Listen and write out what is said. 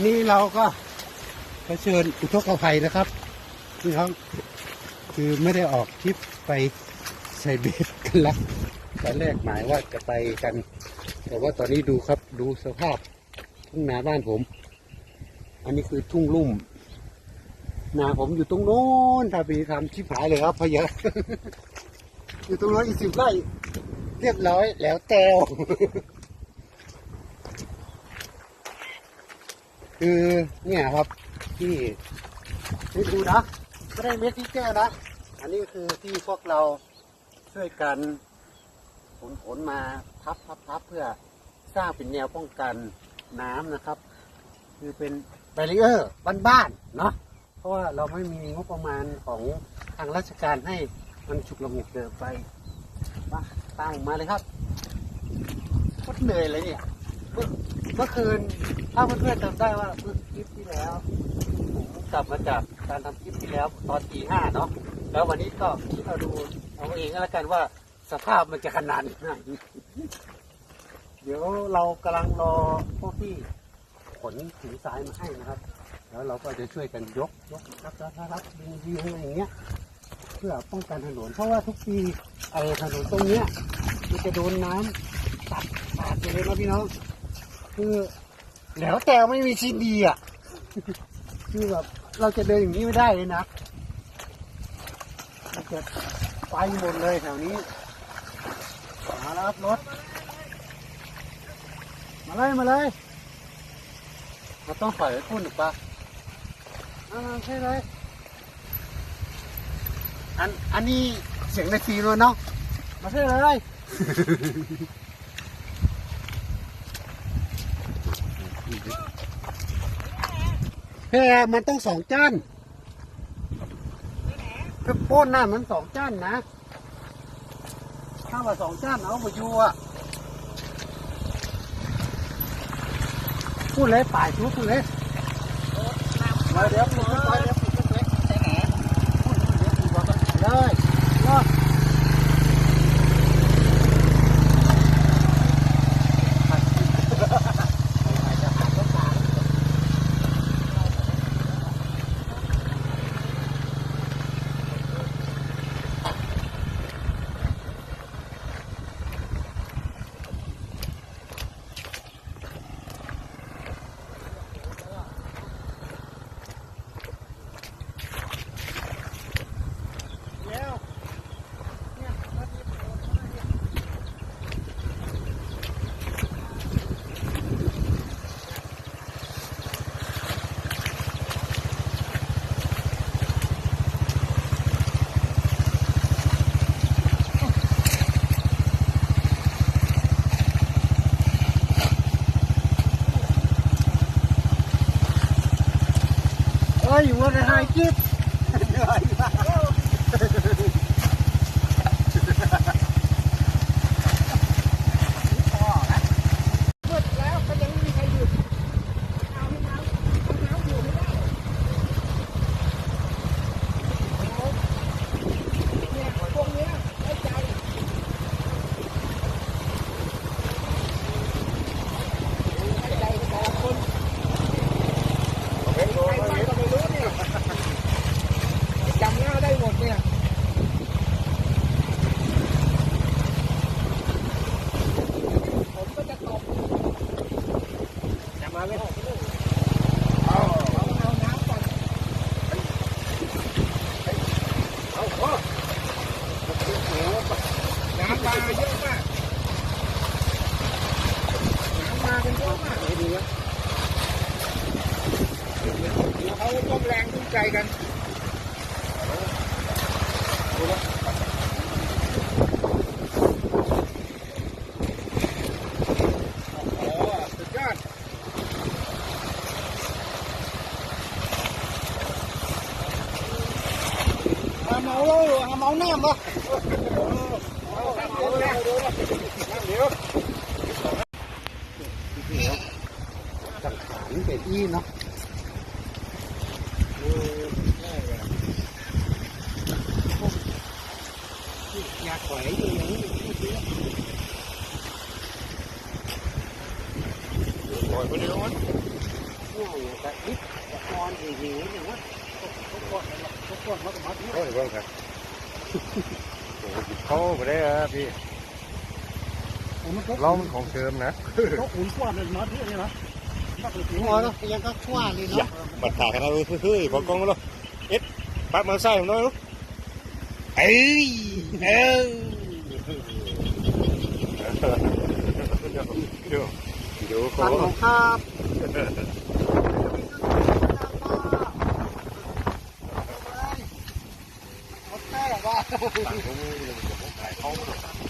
อนนี้เราก็เผชิญอุทกภัยนะครับพี่น้องคือไม่ได้ออกทริปไปใส่เบสกันละตอนแรกหมายว่าจะไปกัน แต่ว่าตอนนี้ดูครับดูสภาพทุ่งนาบ้านผม อันนี้คือทุ่งลุ่ม นาผมอยู่ตรงโน้นถ้าไปทำชิบหายเลยครับพะเยอะอยู่ตรงโน้นอีกสิบไร่เรียบร้อยแล้วแต คือเนี่ยครับที่นี่ดูนะไม่ได้เม็ดที่แก้นะ อันนี้คือที่พวกเราช่วยกันขนขนมาพับพับพับเพื่อสร้างเป็นแนวป้องกันน้ำนะครับ คือเป็นแบรีเออร์บ้านๆเนาะเพราะว่าเราไม่มีงบประมาณของทางราชการให้มันฉุกละหุกเกินไปมาตั้งมาเลยครับโคตรเหนื่อยเลยเนี่ย มื่อเมื่อคืนถ้าเพื่อนๆจำได้ว่าเมื่อคลิปที่แล้วผมกลับมาจากการทำคลิปที่แล้วตอนตีห้าเนาะแล้ววันนี้ก็คิดเอาดูเอาเองก็แล้วกันว่าสภาพมันจะขนาดไหนเดี๋ยวเรากำลังรอพวกที่ขนถุงทรายมาให้นะครับ แล้วเราก็จะช่วยกันยกยกรับรับรับดึงดีอะไรอย่างเงี้ยเพื่อป้องกันถนนเพราะว่าทุกปีไอ้ถนนตรงเนี้ยมันจะโดนน้ำตัดขาดไปเลยนะพี่น้อง คือแล้วแต่ไม่มีชิ้นดีอะ คือแบบเราจะเดินอย่างนี้ไม่ได้เลยนะจะไปหมดเลยแถวนี้ มาแล้วครับรถ มาเลย มาเลยเราต้องปล่อยไว้พุ่นหรือปะอ่าใช่เลย อัน อันนี้เสียงในฟีเลยเนาะ มาใช่เลย แพรมันต้องสองจานคือโป้นหน้ามันสองจานนะ ถ้าว่าสองจานเอาไปอยู่อะพูดเลยป่ายชุดพูดเลยมาเดี๋ยวพูดไปเดี๋ยวพูดไปใส่แหนพูดเดี๋ยวพูดบอกกันเลยรอดเดี๋ยวเนี่ยรถนี้ผมเอาเข้ามาเนี่ย เอ้ย วัวในไฮจิ๊บเหนื่อยมากมืดแล้วก็ยังไม่มีใครหยุดเอาให้น้ำน้ำอยู่ไม่ได้เนี่ยพวกเนี้ยได้ใจได้ใจแต่ละคน ใครไปก็ไม่รู้เนี่ยจำหน้าได้หมดเนี่ย ผมก็จะตบอย่ามาไม่ออ กเอาเอาเอาน้ำก่อนเอาพอน้ำมาเยอะมาก น้ำมากันเยอะมากดีวะ เดี๋ยวเขาต้มแรงตุ้มใจกันโอ้โหสุดยอดหาเมา แล้วหาเมาน้ำปะเอาน้ำเดี๋ยวน้ำเดี๋ยวจังขานเป็นอี เนาะอยากไหวอยู่อย่างนี้ขางกับนิดกับนอนหิวๆอย่างว่าทุกคนทุกคนมันก็มาที่โอ้ยเบิ่งครับโอ้ยเขาไปได้ครับพี่เรามันของเดิมนะก็อุ่นกว่าเลยมาที่นี่นะหัวเนาะยังก็ชั่วเลยเนาะบัดขากันเราเฮ้ยพอกล้องมาแล้วเอ็ดปักมาใส่ผมหน่อยลูกเอ้ยเอ้ยเดี๋ยวเดี๋ยวขอตังของครับ ม่ว่าตังค์ผ